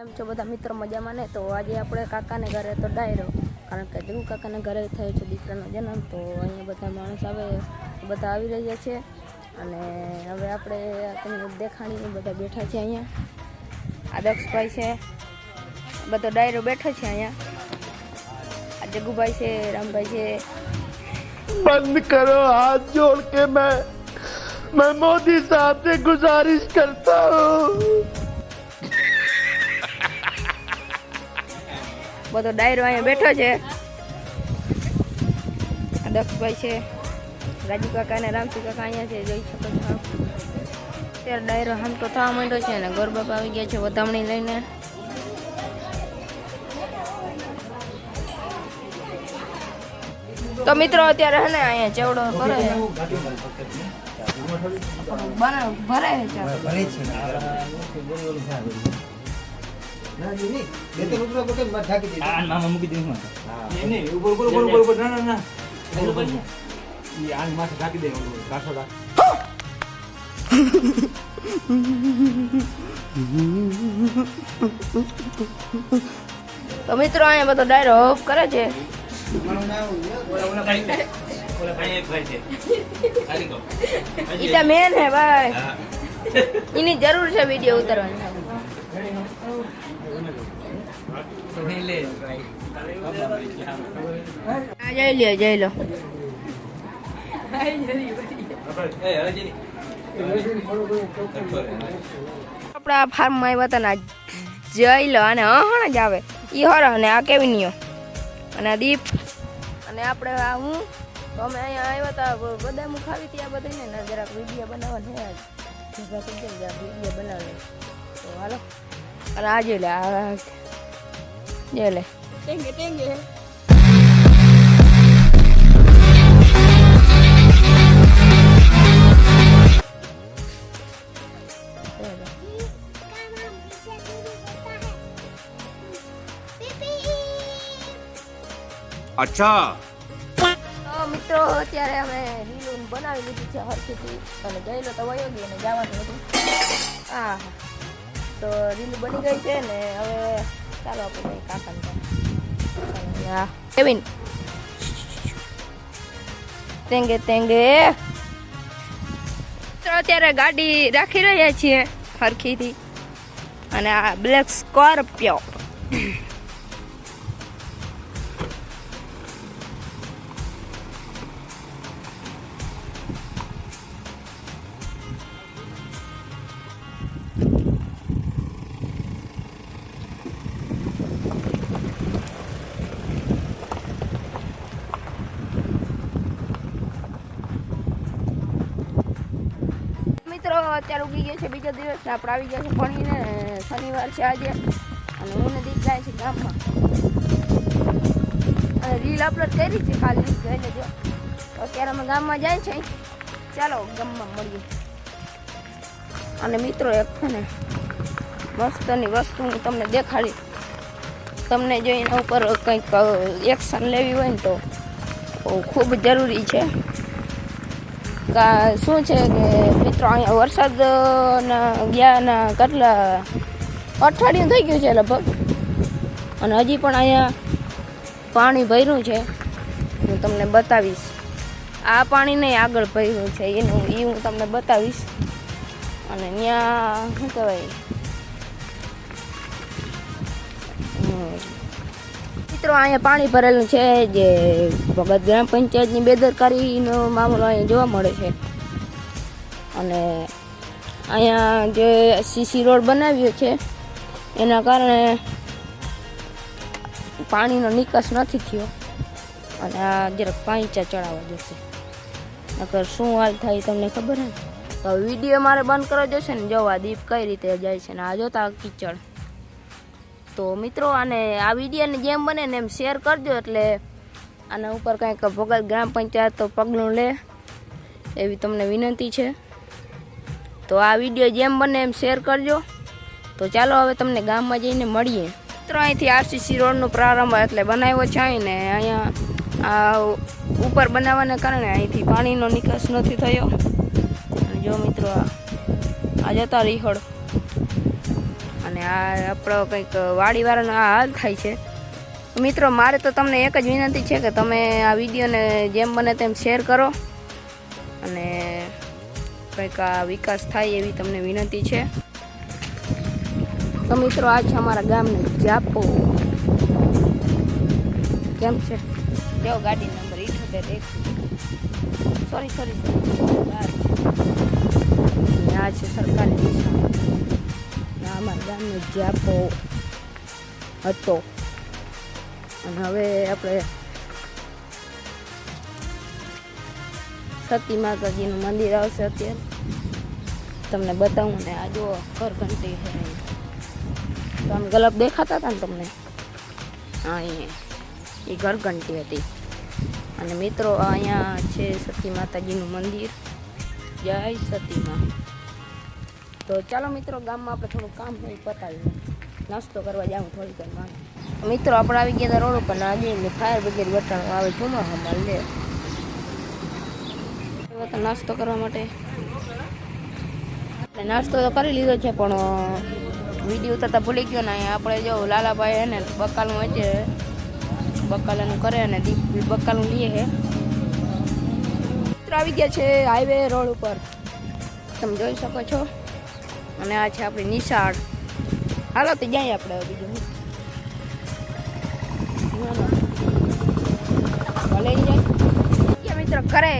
એમ છો બધા મિત્રો મજામાં ને તો આજે આપણે કાકાને ઘરે તો ડાયરો કારણ કે જગુ કાકાને ઘરે થયો છે દીકરાનો જન્મ તો અહીંયા બધા માણસ આવે બધા આવી રહ્યા છે અને હવે આપણે તમને દેખાણીને બધા બેઠા છે અહીંયા આ દક્ષભાઈ છે બધો ડાયરો બેઠો છે અહીંયા આ જગુભાઈ છે રામભાઈ છે बंद करो हाथ जोड़ के मैं मैं मोदी साहब से गुजारिश करता हूँ બધો ડાયરો અહીંયા બેઠો છે. દક્ષભાઈ છે. રાજુ કાકા અને રામસી કાકા અહીંયા છે, જોઈ શકો છો. અત્યારે ડાયરો આમ તો થવા માંડ્યો છે અને ગરબા આવી ગયા છે વધામણી લઈને. તો મિત્રો અત્યારે હે ને અહીંયા ચેવડો કરે છે. ભરે ભરાય છે. આ મામા મૂકી દઉં હું. નહીં ઉપર ઉપર ઉપર ઉપર ઉપર ના ના ના. ઉપર ઈ આની માથે ઢાંકી દે ઓલું કાઠો તો મિત્રો અહીંયા બધો ડાયરો ઓફ કરે છે. ઓલા ઓલા કાઢી દે. ઓલા ભાઈ એક ભાઈ છે. કાઢી દો ઈટા મેન હે ભાઈ. એની જરૂર છે વીડિયો ઉતારવાની. જઈ લ્યો જઈ લો આપણા ફાર્મમાં આવ્યા હતા જઈ લો અને હણ જ આવે. એ હર અને આ કેવિનિયો અને દીપ. અને આપણે આ હું? અમે અહીંયા આવ્યા હતા બધા હું ખાવી હતી આ બધાને ને જરાક વીડિયો બનાવવા છે. આજ ભેગા થઈ વીડિયો બનાવે તો હાલો. અને આ જોઈ લે જો લે ટેંગે ટેંગે અચ્છા મિત્રો અત્યારે અમે રીલું બનાવી લીધી છે હરખીથી. અને ગયેલો તો વયો ગયો ને જવાનું હતું. આ તો રીલું બની ગઈ છે ને હવે ચાલો આપણે કાકા કેવિન તેંગે તેંગે. તો અત્યારે ગાડી રાખી રહ્યા છીએ હરખીથી. અને આ બ્લેક સ્કોર્પિયો. મિત્રો, અત્યારે ઉગી ગયો છે બીજો દિવસ. આપણે આવી ગયા છે ભણીને શનિવાર છે આજે. અને હું નદી જાય છે ગામમાં. અને રીલ અપલોડ કરી છે ખાલી. જોઈ લેજો અત્યારે અમે ગામમાં જાય છે ચાલો, ગામમાં મળીએ. અને મિત્રો, એક છે ને, મસ્તની વસ્તુ હું તમને દેખાડી. તમને જો એના ઉપર કંઈક એક્શન લેવી હોય ને તો ખૂબ જરૂરી છે. શું છે કે મિત્રો, અહીંયા વરસાદ ના ગયાના કેટલા અઠવાડિયું થઈ ગયું છે લગભગ. અને હજી પણ અહીંયા પાણી ભર્યું છે. હું તમને બતાવીશ. આ પાણી નહીં આગળ ભર્યું છે, એનું એ હું તમને બતાવીશ. અને ત્યાં શું કહેવાય. મિત્રો, અહીંયા પાણી ભરેલું છે જે ભગત ગ્રામ પંચાયતની બેદરકારીનો મામલો અહીંયા જોવા મળે છે. અને અહીંયા જે સીસી રોડ બનાવ્યો છે, એના કારણે પાણીનો નિકાસ નથી થયો. અને આ જરાક પાંચા ચડાવવા જશે. નકર શું હાલ થાય તમને ખબર હે? તો વીડિયો મારે બંધ કરવો જશે ને, જોવા દીપ કઈ રીતે જાય છે ને, આ જોતા કીચડ. તો મિત્રો, આને આ વિડીયોને જેમ બને એમ શેર કરજો એટલે આના ઉપર કંઈક ભગત ગ્રામ પંચાયત તો પગલું લે એવી તમને વિનંતી છે. તો આ વીડિયો જેમ બને એમ શેર કરજો. તો ચાલો હવે તમને ગામમાં જઈને મળીએ. મિત્રો, અહીંથી આરસીસી રોડનો પ્રારંભ એટલે બનાવ્યો છે ને અહીંયા આ ઉપર બનાવવાને કારણે અહીંથી પાણીનો નિકાસ નથી થયો. જો મિત્રો, આ આ જતા રીહળ અને આ આપણો કંઈક વાડીવાળાનો આ હાલ થાય છે. મિત્રો મારે તો તમને એક જ વિનંતી છે કે તમે આ વિડીયોને જેમ બને તેમ શેર કરો અને કંઈક આ વિકાસ થાય એવી તમને વિનંતી છે. તો મિત્રો આ છે અમારા ગામને જાપો. કેમ છે? જો ગાડી નંબર ઇઠોતેર એક. સોરી સોરી આ છે સરકારી નિશાન અમારા ગામનો જાપો હતો. અને હવે આપણે સતી માતાજીનું મંદિર આવશે અત્યારે. તમને બતાવું ને આ જો ઘર ઘંટી છે. તો ગલપ દેખાતા હતા ને તમને? હા અહીંયા એ ઘર ઘંટી હતી. અને મિત્રો અહીંયા છે સતી માતાજીનું મંદિર. જય સતીમાં. તો ચાલો મિત્રો, ગામમાં આપણે થોડું કામ હોય એ પતાવીએ. નાસ્તો કરવા જાઉં થોડીક વાર મિત્રો, આપણે આવી ગયા રોડ ઉપર ના ફાયર બ્રિગેડ બટાણું આવે ચોમાસામાં લે. નાસ્તો કરવા માટે. આપણે નાસ્તો તો કરી લીધો છે, પણ વીડિયો ઉતરતા ભૂલી ગયો ને આપણે જો લાલાભાઈ હે ને, બકાલું વચ્ચે બકાલાનું કરે અને દીપ બકાલું લઈએ છે મિત્રો, આવી ગયા છે હાઈવે રોડ ઉપર. તમે જોઈ શકો છો. અને આ છે આપણી નિશાળ. હાલો, તો જાય આપણે બીજું. ભલે જાય. કરે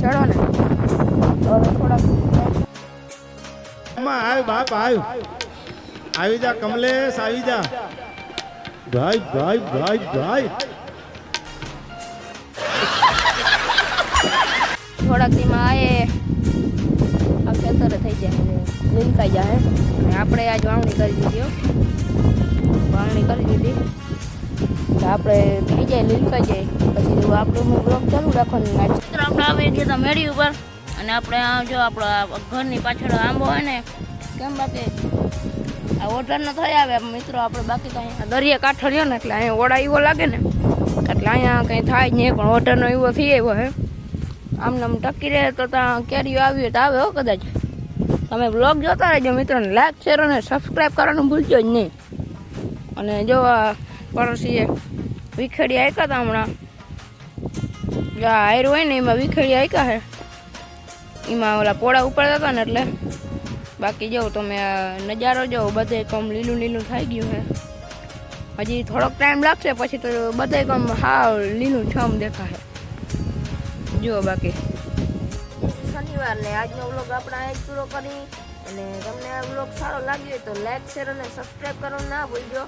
ચડો ને હવે થોડાકમાં આવ, બાપ આવ્યું આવી જા, કમલેશ, આવી જા. ભાઈ ભાઈ ભાઈ ભાઈ. થોડાક દીમાં આયે આ ખેતર થઈ જાય. લીલકાઈ જાય આપણે આજ વાવણી કરી દીધી વાવણી કરી દીધી. આપણે થઈ જાય લીલકાઈ જાય. પછી આપણું બ્લોક ચાલુ રાખવાનું મિત્રો, આપણે આવી ગયા હતા મેળી ઉપર. અને આપણે જો આપણા ઘરની પાછળ આંબો હોય ને, કેમ બાકી? આ ઓઢરનો થઈ આવે. મિત્રો, આપણે બાકી તો દરિયા કાંઠો રહ્યો ને, એટલે અહીંયા ઓડા એવો લાગે ને, એટલે અહીંયા કંઈ થાય નહીં, પણ ઓર્ડરનો એવો થઈ આવ્યો, હે. આમને આમ ટકી રહે તો ત્યાં કેરીઓ આવી હોય તો આવે હો કદાચ. તમે બ્લોગ જોતા રહેજો મિત્રોને. લાઈક શેર અને સબસ્ક્રાઈબ કરવાનું ભૂલજો જ નહીં. અને જો પડોશીએ વિખેડી આપ્યા હતા હમણાં? જો આ હાયર હોય ને એમાં વિખેડી આપ્યા હે. એમાં ઓલા પોળા ઉપાડતા હતા ને એટલે. બાકી જો તમે નજારો જો, બધે કમ લીલું લીલું થઈ ગયું હે. હજી થોડોક ટાઈમ લાગશે, પછી તો બધે કમ હા લીલું છમ દેખાશે. જુઓ બાકી. શનિવાર ને આજનો વ્લોગ આપણે અહીં પૂરો કરી અને તમને આ વ્લોગ સારો લાગ્યો તો લાઈક, શેર અને સબસ્ક્રાઈબ કરવાનું ના ભૂલજો.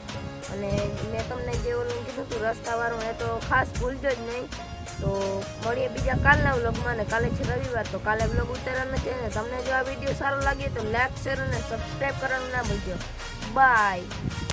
અને મેં તમને જે ઓલું કીધું હતું, રસ્તાવાળું, એ તો ખાસ ભૂલજો જ નહીં. તો મળીએ બીજા કાલના વ્લોગમાં ને કાલે છે રવિવાર, તો કાલે વ્લોગ ઉતારવાનો છે ને તમને જો આ વીડિયો સારો લાગ્યો તો લાઈક, શેર અને સબસ્ક્રાઈબ કરવાનું ના ભૂલજો. બાય.